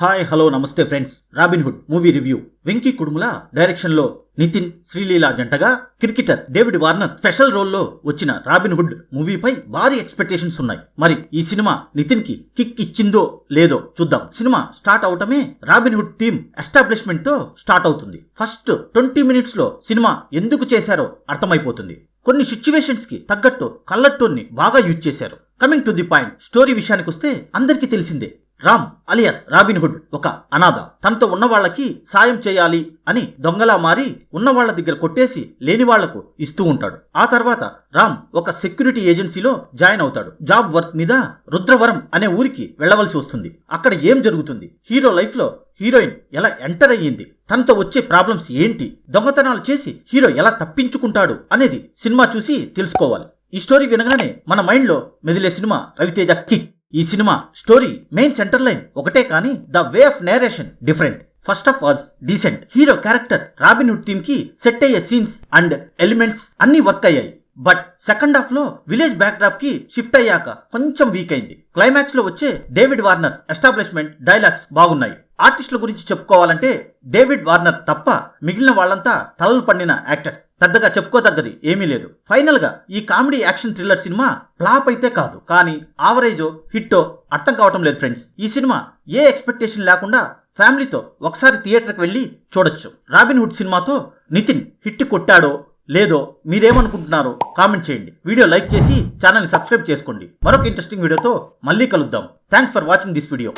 Hi hello namaste friends Robin Hood movie review Venky Kudumula డైరెక్షన్లో నితిన్ శ్రీలీల జంటగా cricketer David Warner special రోల్లో వచ్చిన robin hood మూవీపై భారీ expectations ఉన్నాయి. మరి ఈ సినిమా నితిన్కి కిక్ ఇచ్చిందో లేదో చూద్దాం. సినిమా స్టార్ట్ అవటమే రాబిన్హుడ్ థీమ్ టీమ్ ఎస్టాబ్లిష్మెంట్తో స్టార్ట్ అవుతుంది. ఫస్ట్ ట్వంటీ మినిట్స్లో సినిమా ఎందుకు చేశారో అర్థమైపోతుంది. కొన్ని సిచ్యువేషన్స్కి తగ్గట్టు కళ్ళట్టోన్ని బాగా యూజ్ చేశారు. Coming to the point story విషయానికి వస్తే అందరికీ తెలిసిందే. రామ్ అలియాస్ రాబిన్హుడ్ ఒక అనాథ. తనతో ఉన్న వాళ్ళకి సాయం చేయాలి అని దొంగలా మారి ఉన్న వాళ్ళ దగ్గర కొట్టేసి లేని వాళ్ళకు ఇస్తూ ఉంటాడు. ఆ తర్వాత రామ్ ఒక సెక్యూరిటీ ఏజెన్సీలో జాయిన్ అవుతాడు. జాబ్ వర్క్ మీద రుద్రవరం అనే ఊరికి వెళ్ళవలసి వస్తుంది. అక్కడ ఏం జరుగుతుంది? హీరో లైఫ్లో హీరోయిన్ ఎలా ఎంటర్ అయ్యింది? తనతో వచ్చే ప్రాబ్లమ్స్ ఏంటి? దొంగతనాలు చేసి హీరో ఎలా తప్పించుకుంటాడు అనేది సినిమా చూసి తెలుసుకోవాలి. ఈ స్టోరీ వినగానే మన మైండ్లో మెదిలే సినిమా రవితేజ కిక్. ఈ cinema story main center line ఒకటే కానీ the way of narration different. First of all decent. Hero character Robin హుడ్కి set అయ్యే సీన్స్ అండ్ ఎలిమెంట్స్ అన్ని వర్క్ అయ్యాయి. బట్ సెకండ్ హాఫ్లో విలేజ్ బ్యాక్ డ్రాప్కి షిఫ్ట్ అయ్యాక కొంచెం వీక్ అయింది. క్లైమాక్స్లో వచ్చే డేవిడ్ వార్నర్ ఎస్టాబ్లిష్మెంట్ డైలాగ్స్ బాగున్నాయి. ఆర్టిస్టుల గురించి చెప్పుకోవాలంటే డేవిడ్ వార్నర్ తప్ప మిగిలిన వాళ్ళంతా తలలు పండిన యాక్టర్స్. పెద్దగా చెప్పుకోదగ్గది ఏమీ లేదు. ఫైనల్గా ఈ comedy action thriller cinema flop అయితే కాదు. కానీ ఆవరేజో హిట్టో అర్థం కావటం లేదు ఫ్రెండ్స్. ఈ సినిమా ఏ ఎక్స్పెక్టేషన్ లేకుండా ఫ్యామిలీతో ఒకసారి థియేటర్కి వెళ్ళి చూడొచ్చు. రాబిన్ హుడ్ సినిమాతో నితిన్ హిట్ కొట్టాడో లేదో మీరేమనుకుంటున్నారో కామెంట్ చేయండి. వీడియో లైక్ చేసి ఛానల్ని సబ్స్క్రైబ్ చేసుకోండి. మరొక ఇంట్రెస్టింగ్ వీడియోతో మళ్ళీ కలుద్దాం. Thanks for watching this video.